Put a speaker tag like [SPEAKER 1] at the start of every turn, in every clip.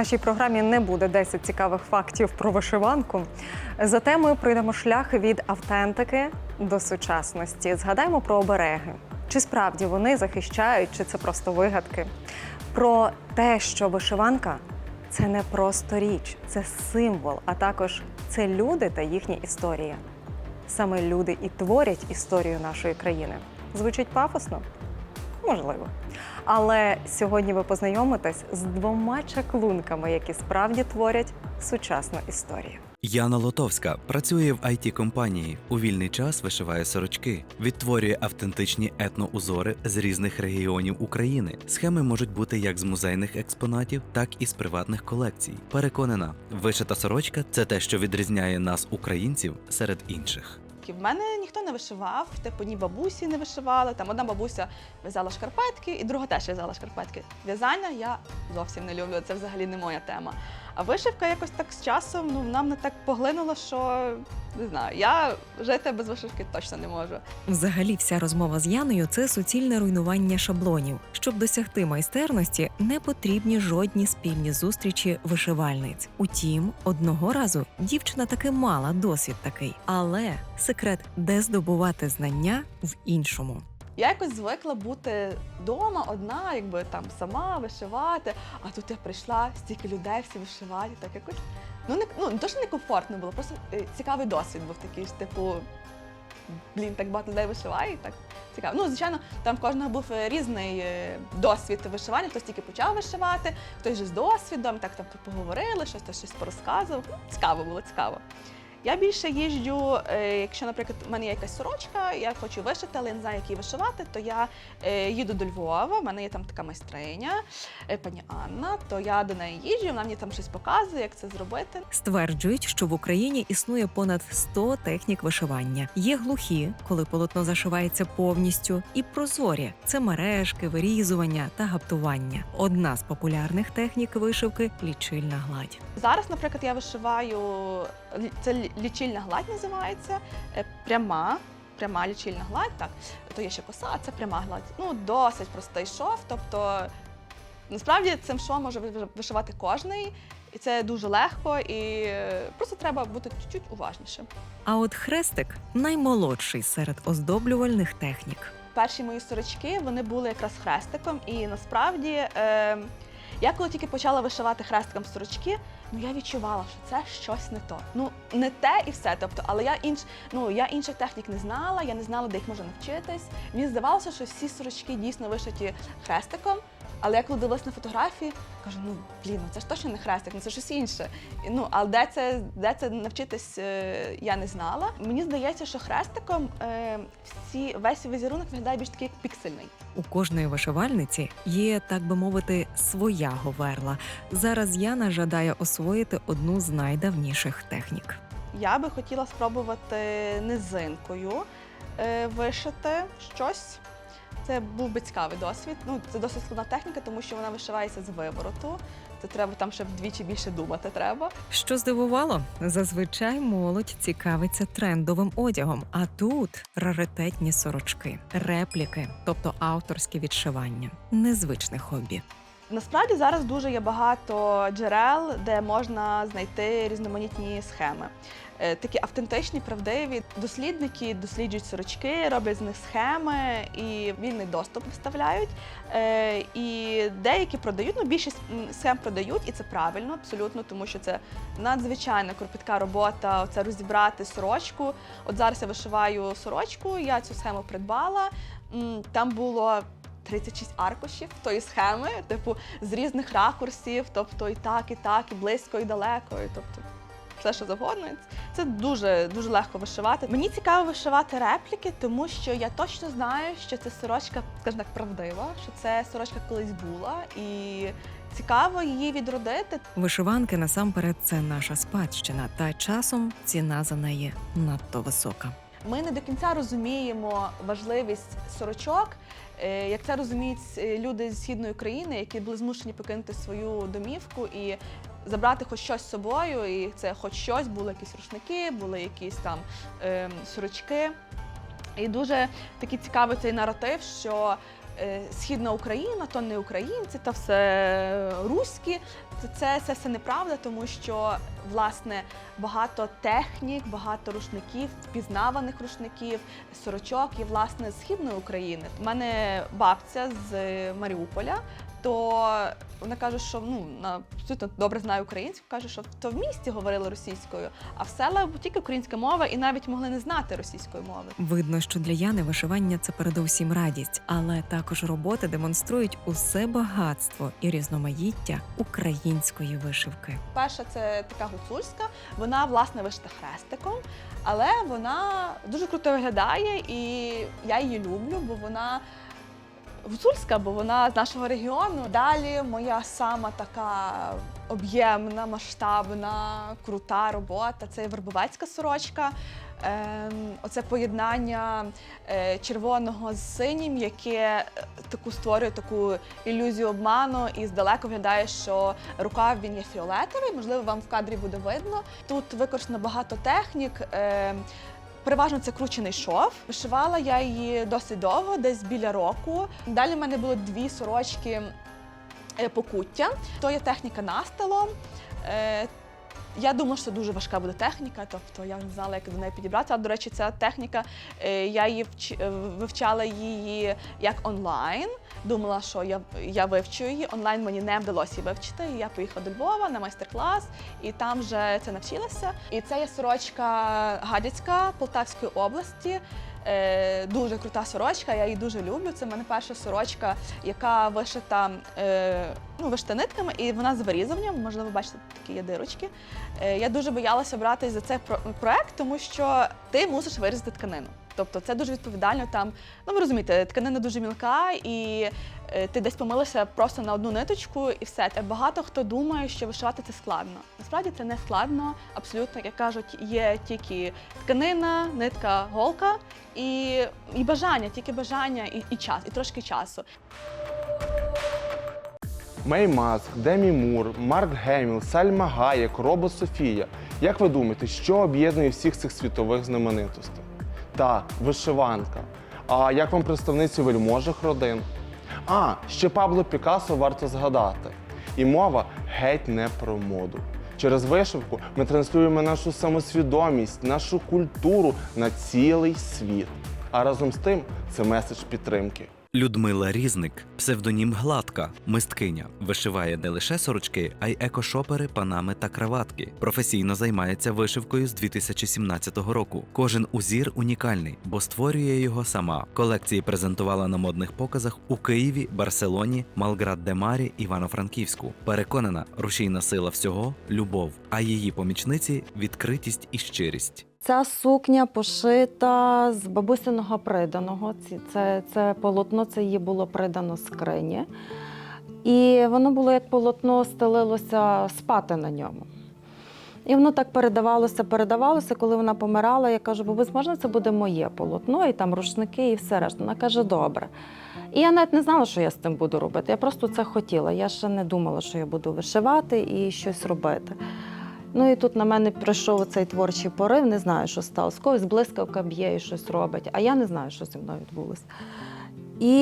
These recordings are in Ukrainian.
[SPEAKER 1] Нашій програмі не буде 10 цікавих фактів про вишиванку. Зате ми пройдемо шлях від автентики до сучасності. Згадаємо про обереги. Чи справді вони захищають, чи це просто вигадки? Про те, що вишиванка це не просто річ, це символ, а також це люди та їхні історії. Саме люди і творять історію нашої країни. Звучить пафосно? Можливо. Але сьогодні ви познайомитесь з двома чаклунками, які справді творять сучасну історію.
[SPEAKER 2] Яна Лотовська працює в it компанії У вільний час вишиває сорочки, відтворює автентичні етноузори з різних регіонів України. Схеми можуть бути як з музейних експонатів, так і з приватних колекцій. Переконана, вишита сорочка це те, що відрізняє нас, українців, серед інших.
[SPEAKER 3] В мене ніхто не вишивав, типу ні бабусі не вишивали. Там одна бабуся в'язала шкарпетки, і друга теж в'язала шкарпетки. В'язання я зовсім не люблю, це взагалі не моя тема. А вишивка якось так з часом ну, нам не так поглинуло, що не знаю, я жити без вишивки точно не можу.
[SPEAKER 4] Взагалі, вся розмова з Яною це суцільне руйнування шаблонів. Щоб досягти майстерності, не потрібні жодні спільні зустрічі вишивальниць. Утім, одного разу дівчина таки мала досвід такий, але секрет, де здобувати знання в іншому.
[SPEAKER 3] Я якось звикла бути вдома одна, якби там сама вишивати. А тут я прийшла, стільки людей всі вишивають, так якось. Ну не ну не то, що некомфортно було, просто е, цікавий досвід був такий ж, типу. Блін, так багато людей вишиває, так цікаво. Ну, звичайно, там в кожного був е, різний е, досвід вишивання. Хтось тільки почав вишивати, хтось же з досвідом, так там поговорили, щось щось порозказував. Ну, Цікаво було, цікаво. Я більше їжджу, е, якщо, наприклад, в мене є якась сорочка, я хочу вишити, але я не знаю, як її вишивати, то я е, їду до Львова, в мене є там така майстриня, е, пані Анна, то я до неї їжджу, вона мені там щось показує, як це зробити.
[SPEAKER 4] Стверджують, що в Україні існує понад 100 технік вишивання. Є глухі, коли полотно зашивається повністю, і прозорі це мережки, вирізування та гаптування. Одна з популярних технік вишивки лічильна гладь.
[SPEAKER 3] Зараз, наприклад, я вишиваю це лічильна гладь називається, е, пряма. Пряма лічильна гладь, так. То є ще коса, а це пряма гладь. Ну, досить простий шов. Тобто, насправді цим шовом може ви- вишивати кожний, і це дуже легко, і е, просто треба бути чуть-чуть уважнішим.
[SPEAKER 4] А от хрестик наймолодший серед оздоблювальних технік.
[SPEAKER 3] Перші мої сорочки вони були якраз хрестиком, і насправді е, я коли тільки почала вишивати хрестиком сорочки, ну я відчувала, що це щось не то. Ну не те і все. Тобто, але я інш, ну я інших технік не знала, я не знала, де їх можна навчитись. Мені здавалося, що всі сорочки дійсно вишиті хрестиком. Але я коли дивилась на фотографії, кажу, ну блін, ну це ж точно не хрестик, ну це щось інше. І, Ну, але де це, де це навчитись, е, я не знала. Мені здається, що хрестиком е, всі, весь візерунок виглядає більш такий як піксельний.
[SPEAKER 4] У кожної вишивальниці є, так би мовити, своя говерла. Зараз Яна жадає освоїти одну з найдавніших технік.
[SPEAKER 3] Я би хотіла спробувати низинкою е, вишити щось. Це був би цікавий досвід. Ну, це досить складна техніка, тому що вона вишивається з вивороту. Це треба там ще вдвічі більше думати треба.
[SPEAKER 4] Що здивувало, зазвичай молодь цікавиться трендовим одягом, а тут раритетні сорочки, репліки, тобто авторське відшивання, незвичне хобі.
[SPEAKER 3] Насправді зараз дуже є багато джерел, де можна знайти різноманітні схеми. Е, Такі автентичні, правдиві. Дослідники досліджують сорочки, роблять з них схеми і вільний доступ виставляють. Е, І деякі продають, ну більшість схем продають, і це правильно, абсолютно, тому що це надзвичайно кропітка робота. Це розібрати сорочку. От зараз я вишиваю сорочку, я цю схему придбала. Там було 36 аркушів тої схеми, типу, з різних ракурсів, тобто і так, і так, і близько, і далеко. І, тобто, все, що завгодно. Це дуже дуже легко вишивати. Мені цікаво вишивати репліки, тому що я точно знаю, що це сорочка, скажімо так, правдива, що це сорочка колись була, і цікаво її відродити.
[SPEAKER 4] Вишиванки насамперед це наша спадщина, та часом ціна за неї надто висока.
[SPEAKER 3] Ми не до кінця розуміємо важливість сорочок, е, як це розуміють е, люди з східної країни, які були змушені покинути свою домівку і забрати хоч щось з собою. І це хоч щось, були якісь рушники, були якісь там е, сорочки. І дуже такий цікавий цей наратив, що е, східна Україна, то не українці, та все руські. Це, це, все неправда, тому що власне багато технік, багато рушників, впізнаваних рушників, сорочок є власне з східної України. У мене бабця з Маріуполя. То вона каже, що ну вона абсолютно добре знає українську, каже, що то в місті говорили російською, а в селах тільки українська мова, і навіть могли не знати російської мови.
[SPEAKER 4] Видно, що для Яни вишивання це передовсім радість, але також роботи демонструють усе багатство і різноманіття української вишивки.
[SPEAKER 3] Перша це така гуцульська, вона власне вишита хрестиком, але вона дуже круто виглядає, і я її люблю, бо вона гуцульська, бо вона з нашого регіону. Далі моя сама така об'ємна, масштабна, крута робота це вербовецька сорочка. Ем, оце поєднання е, червоного з синім, яке е, таку створює таку ілюзію обману, і здалека виглядає, що рукав він є фіолетовий. Можливо, вам в кадрі буде видно. Тут використано багато технік. Е, Переважно це кручений шов. Вишивала я її досить довго, десь біля року. Далі в мене було дві сорочки е, покуття. То є техніка настилом. Я думала, що дуже важка буде техніка, тобто я не знала, як до неї підібратися. До речі, ця техніка, е, я її е, вивчала її як онлайн. Думала, що я, я вивчу її. Онлайн мені не вдалося її вивчити. І я поїхала до Львова на майстер-клас, і там вже це навчилася. І це є сорочка Гадяцька Полтавської області. Е, дуже крута сорочка, я її дуже люблю. Це в мене перша сорочка, яка вишита е, ну, вишита нитками, і вона з вирізуванням. Можливо, бачите, такі є дирочки. Е, я дуже боялася братись за цей про- проект, тому що ти мусиш вирізати тканину. Тобто це дуже відповідально. Там, ну ви розумієте, тканина дуже мілка, і ти десь помилився просто на одну ниточку, і все. Е, Багато хто думає, що вишивати це складно. Насправді це не складно. Абсолютно, як кажуть, є тільки тканина, нитка, голка і, і бажання, тільки бажання і, і час, і трошки часу.
[SPEAKER 5] Мей Маск, Демі Мур, Марк Геміл, Сальма Гаєк, Робо Софія. Як ви думаєте, що об'єднує всіх цих світових знаменитостей? Та вишиванка. А як вам представниці вельможих родин? А, ще Пабло Пікассо варто згадати. І мова геть не про моду. Через вишивку ми транслюємо нашу самосвідомість, нашу культуру на цілий світ. А разом з тим це меседж підтримки.
[SPEAKER 2] Людмила Різник, псевдонім Гладка, мисткиня, вишиває не лише сорочки, а й екошопери, панами та краватки. Професійно займається вишивкою з 2017 року. Кожен узір унікальний, бо створює його сама. Колекції презентувала на модних показах у Києві, Барселоні, Малград-де-Марі, Івано-Франківську. Переконана, рушійна сила всього любов, а її помічниці відкритість і щирість.
[SPEAKER 6] Ця сукня пошита з бабусиного приданого. Це, це полотно, це її було придано скрині. І воно було як полотно, стелилося спати на ньому. І воно так передавалося, передавалося. Коли вона помирала, я кажу, бабусь, можна це буде моє полотно, і там рушники, і все решта. Вона каже, добре. І я навіть не знала, що я з тим буду робити. Я просто це хотіла. Я ще не думала, що я буду вишивати і щось робити. Ну і тут на мене прийшов цей творчий порив, не знаю, що сталося. Когось блискавка б'є і щось робить, а я не знаю, що зі мною відбулося. І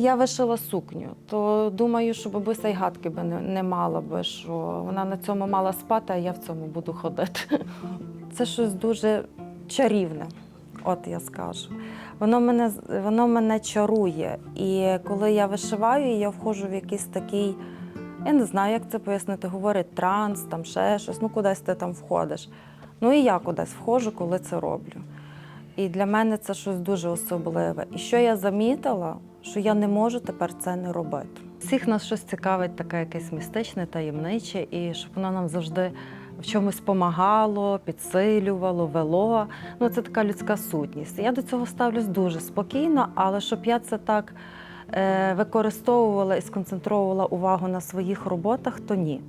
[SPEAKER 6] я вишила сукню, то думаю, що бабуся й гадки би не, не мала би, що вона на цьому мала спати, а я в цьому буду ходити. Це щось дуже чарівне, от я скажу. Воно мене, воно мене чарує. І коли я вишиваю, я входжу в якийсь такий. Я не знаю, як це пояснити. Говорять транс, там ще щось, ну кудись ти там входиш. Ну і я кудись входжу, коли це роблю. І для мене це щось дуже особливе. І що я замітила, що я не можу тепер це не робити. Всіх нас щось цікавить, таке якесь містичне, таємниче, і щоб воно нам завжди в чомусь помагало, підсилювало, вело. Ну, це така людська сутність. Я до цього ставлюсь дуже спокійно, але щоб я це так використовувала і сконцентровувала увагу на своїх роботах, то ні.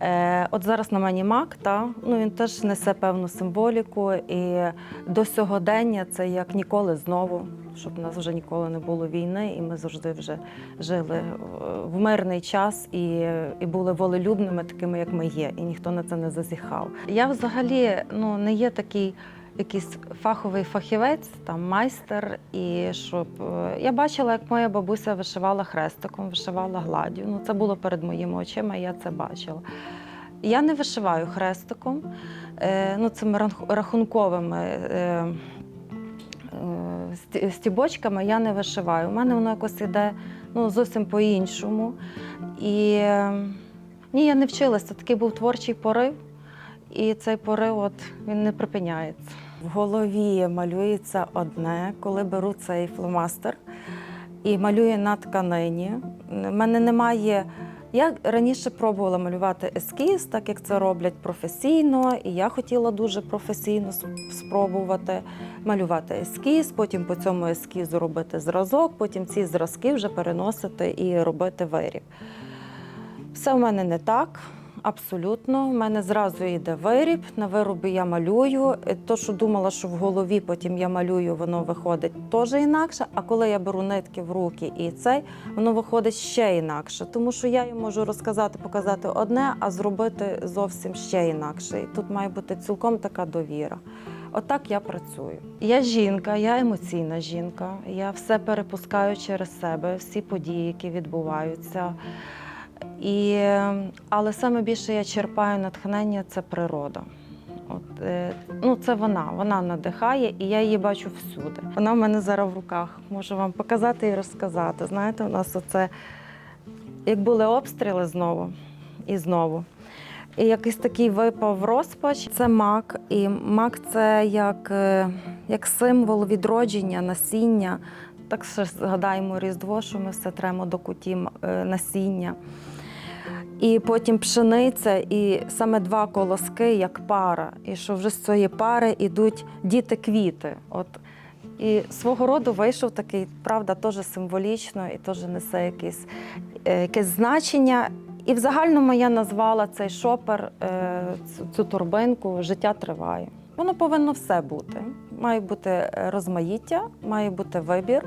[SPEAKER 6] Е, от зараз на мені мак, та, ну, він теж несе певну символіку, і до сьогодення це як ніколи знову, щоб у нас вже ніколи не було війни, і ми завжди вже жили е, в мирний час і, і були волелюбними, такими, як ми є, і ніхто на це не зазіхав. Я взагалі ну, не є такий якийсь фаховий фахівець, там майстер, і щоб е, я бачила, як моя бабуся вишивала хрестиком, вишивала гладдю. Ну, це було перед моїми очима, і я це бачила. Я не вишиваю хрестиком, е, ну, цими рахунковими е, сті- стібочками я не вишиваю. У мене воно якось іде ну, зовсім по-іншому. І ні, я не вчилася. Такий був творчий порив, і цей порив от, він не припиняється. В голові малюється одне, коли беру цей фломастер і малюю на тканині. У мене немає. Я раніше пробувала малювати ескіз, так як це роблять професійно, і я хотіла дуже професійно спробувати малювати ескіз, потім по цьому ескізу робити зразок, потім ці зразки вже переносити і робити виріб. Все в мене не так. Абсолютно, У мене зразу йде виріб. На виробі я малюю. Е, То, що думала, що в голові потім я малюю, воно виходить теж інакше. А коли я беру нитки в руки і цей, воно виходить ще інакше. Тому що я їм можу розказати, показати одне, а зробити зовсім ще інакше. І тут має бути цілком така довіра. Отак я працюю. Я жінка, я емоційна жінка. Я все перепускаю через себе, всі події, які відбуваються. І, але саме більше я черпаю натхнення це природа. От, е, ну, це вона, вона надихає, і я її бачу всюди. Вона в мене зараз в руках. Можу вам показати і розказати. Знаєте, у нас оце, як були обстріли знову і знову. І якийсь такий випав розпач. Це мак. І мак це як, е, як символ відродження, насіння. Так ще згадаємо Різдво, що ми все тремо до куті е, насіння. І потім пшениця, і саме два колоски, як пара. І що вже з цієї пари йдуть діти-квіти. От. І свого роду вийшов такий, правда, теж символічно і теж несе якесь, е, якесь значення. І в загальному я назвала цей шопер, е, цю- торбинку Життя триває. Воно повинно все бути. Має бути е, розмаїття, має бути вибір.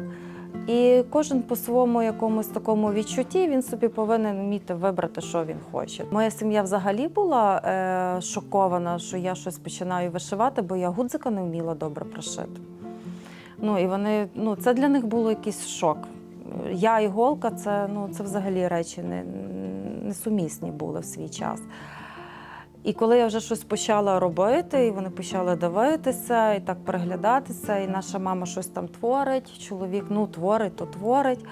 [SPEAKER 6] І кожен по своєму якомусь такому відчутті він собі повинен вміти вибрати, що він хоче. Моя сім'я взагалі була е, шокована, що я щось починаю вишивати, бо я гудзика не вміла добре прошити. Ну і вони, ну це для них було якийсь шок. Я і голка це, ну, це взагалі речі не, несумісні були в свій час. І коли я вже щось почала робити, і вони почали дивитися, і так переглядатися, і наша мама щось там творить, чоловік ну творить, то творить.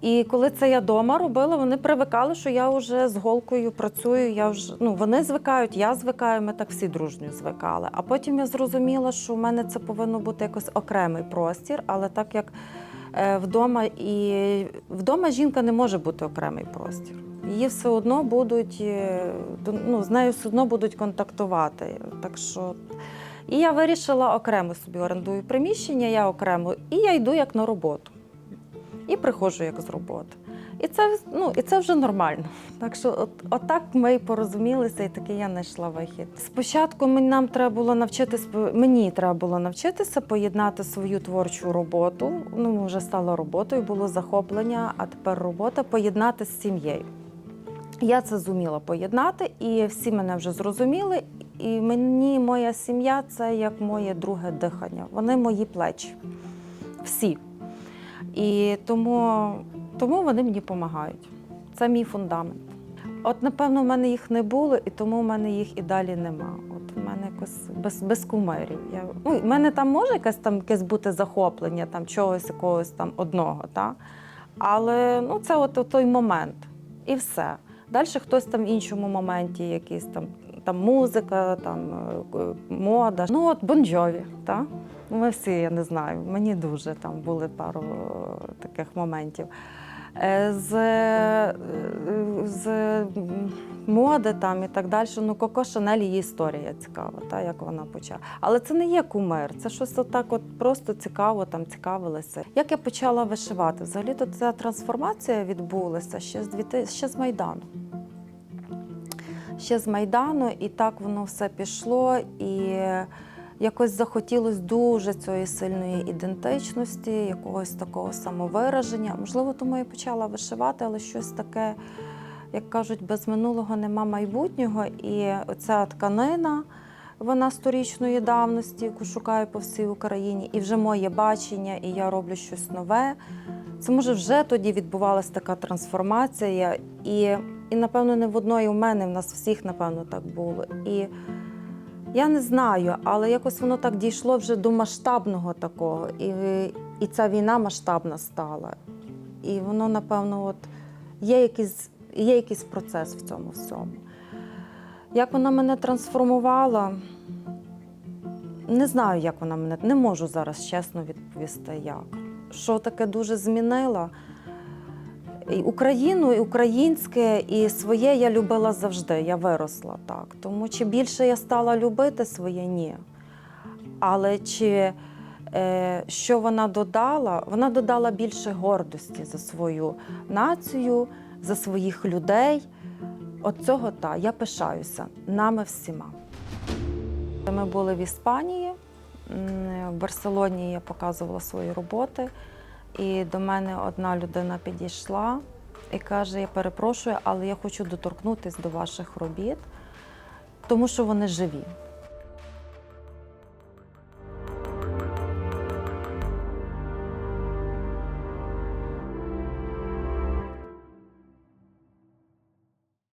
[SPEAKER 6] І коли це я вдома робила, вони привикали, що я вже з голкою працюю. Я вже ну вони звикають, я звикаю, ми так всі дружньо звикали. А потім я зрозуміла, що в мене це повинно бути якось окремий простір, але так як е, вдома і вдома жінка не може бути окремий простір. Її все одно будуть е, ну, з нею все одно будуть контактувати. Так що і я вирішила окремо собі орендую приміщення, я окремо, і я йду як на роботу. І приходжу як з роботи. І це, ну, і це вже нормально. Так що, от, отак ми і порозумілися, і таки я знайшла вихід. Спочатку мені- нам треба було навчитися, мені треба було навчитися поєднати свою творчу роботу. Ну, вже стало роботою, було захоплення, а тепер робота поєднати з сім'єю. Я це зуміла поєднати, і всі мене вже зрозуміли. І мені моя сім'я це як моє друге дихання. Вони мої плечі. Всі. І тому, тому вони мені допомагають. Це мій фундамент. От, напевно, в мене їх не було, і тому в мене їх і далі нема. От в мене якось без, без кумирів. Я, ну, в мене там може якесь там якесь бути захоплення, там чогось якогось там одного, та? але ну, це от, той момент. І все. Далі хтось там в іншому моменті, якийсь там, там музика, там е, мода. Ну от Бонджові, так? Ми всі, я не знаю, мені дуже там були пару е, таких моментів. Е, З, е, з моди там і так далі. Ну, Коко Шанель її історія цікава, та, як вона почала. Але це не є кумир, це щось отак от просто цікаво, там цікавилася. Як я почала вишивати? Взагалі-то ця трансформація відбулася ще з, 2000 ще з Майдану. Ще з Майдану, і так воно все пішло. І якось захотілося дуже цієї сильної ідентичності, якогось такого самовираження. Можливо, тому я почала вишивати, але щось таке, як кажуть, без минулого нема майбутнього. І оця тканина вона сторічної давності, яку шукаю по всій Україні, і вже моє бачення, і я роблю щось нове. Це може вже тоді відбувалася така трансформація, і, і напевно, не в одної у мене, в нас всіх, напевно, так було. І я не знаю, але якось воно так дійшло вже до масштабного такого. І, і ця війна масштабна стала. І воно, напевно, от є якийсь, є якийсь процес в цьому всьому. Як вона мене трансформувала, не знаю, як вона мене, не можу зараз чесно відповісти, як. Що таке дуже змінила. І Україну, і українське, і своє я любила завжди. Я виросла так. Тому чи більше я стала любити своє ні. Але чи е, що вона додала? Вона додала більше гордості за свою націю, за своїх людей. От цього та я пишаюся нами всіма. Ми були в Іспанії, в Барселоні я показувала свої роботи, і до мене одна людина підійшла і каже: Я перепрошую, але я хочу доторкнутися до ваших робіт, тому що вони живі.